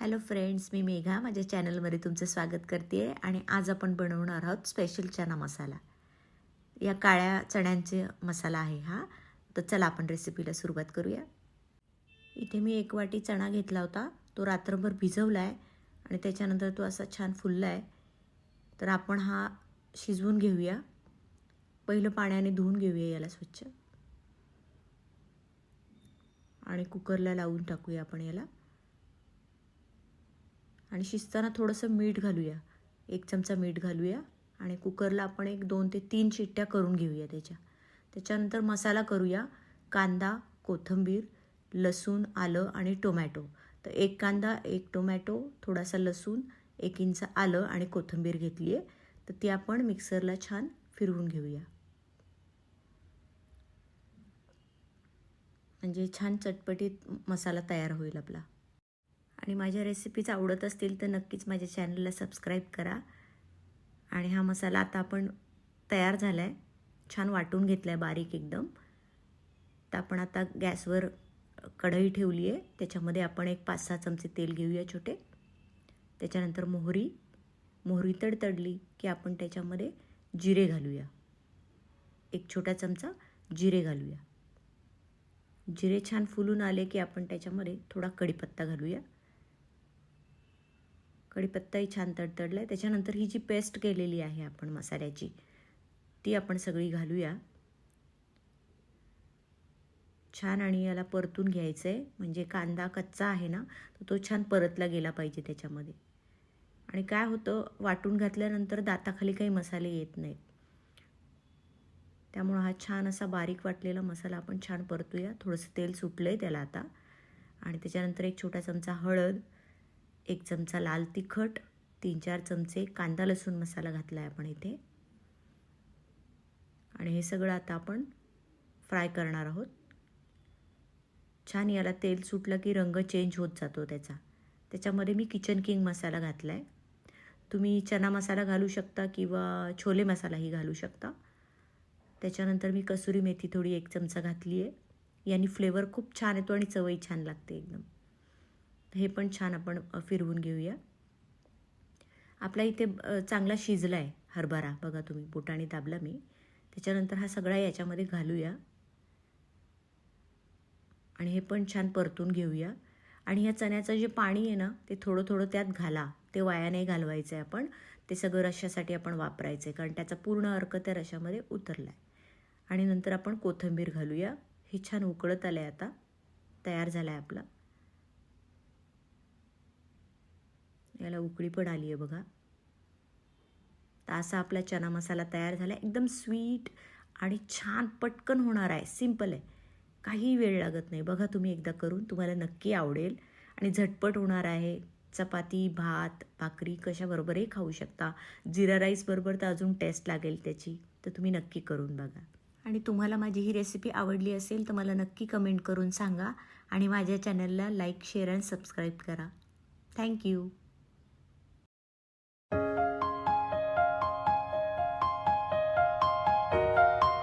Hello friends मी मेघा. माझ्या चॅनलमध्ये तुमचं स्वागत करते आहे आणि आज आपण बनवणार आहोत स्पेशल चना मसाला. या काळ्या चण्यांचे मसाला आहे हा. तर चला आपण रेसिपीला सुरुवात करूया. इथे मी एक वाटी चणा घेतला होता. तो रात्रभर भिजवला आहे आणि त्याच्यानंतर तो असा छान फुलला आहे तर आपण हा शिजवून घेऊया. पहिलं पाण्याने धुवून घेऊया याला स्वच्छ. आणि कुकरला लावून टाकूया आपण याला. आणि शिजताना थोडंसं मीठ घालूया. एक चमचा मीठ घालूया आणि कुकरला आपण एक दोन ते तीन शिट्ट्या करून घेऊया त्याच्या. त्याच्यानंतर मसाला करूया. कांदा कोथिंबीर लसूण आलं आणि टोमॅटो. तर एक कांदा एक टोमॅटो थोडासा लसूण एक इंच आलं आणि कोथिंबीर घेतली आहे तर ती आपण मिक्सरला छान फिरवून घेऊया. म्हणजे छान चटपटीत मसाला तयार होईल आपला. आणि माझ्या रेसिपीज आवडत असतील तर नक्कीच माझ्या चॅनलला सबस्क्राईब करा. आणि हा मसाला आता आपण तयार झाला आहे छान वाटून घेतला आहे बारीक एकदम. तर आपण आता गॅसवर कढई ठेवली आहे. त्याच्यामध्ये आपण एक पाच सहा चमचे तेल घेऊया छोटे. त्याच्यानंतर मोहरी. मोहरी तडतडली की आपण त्याच्यामध्ये जिरे घालूया. एक छोटा चमचा जिरे घालूया. जिरे छान फुलून आले की आपण त्याच्यामध्ये थोडा कढीपत्ता घालूया. कढीपत्ताही छान तडतडला आहे त्याच्यानंतर ही जी पेस्ट केलेली आहे आपण मसाल्याची ती आपण सगळी घालूया. छान आणि याला परतून घ्यायचं आहे म्हणजे कांदा कच्चा आहे ना तर तो छान परतला गेला पाहिजे त्याच्यामध्ये. आणि काय होतं वाटून घातल्यानंतर दाताखाली काही मसाले येत नाहीत. त्यामुळं हा छान असा बारीक वाटलेला मसाला आपण छान परतूया. थोडंसं तेल सुटलं आहे त्याला आता. आणि त्याच्यानंतर एक छोटा चमचा हळद एक चमचा लाल तिखट तीन चार चमचे कांदा लसूण मसाला घातला आहे आपण इथे. आणि हे सगळं आता आपण फ्राय करणार आहोत. छान याला तेल सुटलं की रंग चेंज होत जातो त्याचा. त्याच्यामध्ये मी किचन किंग मसाला घातला आहे तुम्ही चना मसाला घालू शकता किंवा छोले मसालाही घालू शकता. त्याच्यानंतर मी कसुरी मेथी थोडी एक चमचा घातली आहे याने फ्लेवर खूप छान येतो आणि चवही छान लागते एकदम. हे पण छान आपण फिरवून घेऊया. आपला इथे चांगला शिजला आहे हरभरा. बघा तुम्ही बोटाने दाबला मी. त्याच्यानंतर हा सगळा याच्यामध्ये घालूया. आणि हे पण छान परतून घेऊया. आणि ह्या चण्याचं जे पाणी आहे ना ते थोडं थोडं त्यात घाला. ते वाया नाही घालवायचं आहे आपण. ते सगळं रश्शासाठी आपण वापरायचं आहे कारण त्याचा पूर्ण अर्क त्या रश्यामध्ये उतरला आहे आणि नंतर आपण कोथिंबीर घालूया. हे छान उकळत आलं आहे आता. तयार झाला आहे आपला. याला उकळी पण आली आहे बघा. तर असा आपला चना मसाला तयार झाला आहे एकदम स्वीट आणि छान पटकन होणार आहे. सिंपल आहे. काही वेळ लागत नाही. बघा तुम्ही एकदा करून तुम्हाला नक्की आवडेल. आणि झटपट होणार आहे. चपाती भात भाकरी कशाबरोबरही खाऊ शकता. जिरा राईसबरोबर तर अजून टेस्ट लागेल त्याची. तर तुम्ही नक्की करून बघा. आणि तुम्हाला माझी ही रेसिपी आवडली असेल तर मला नक्की कमेंट करून सांगा. आणि माझ्या चॅनलला लाईक शेअर आणि सबस्क्राईब करा. Thank you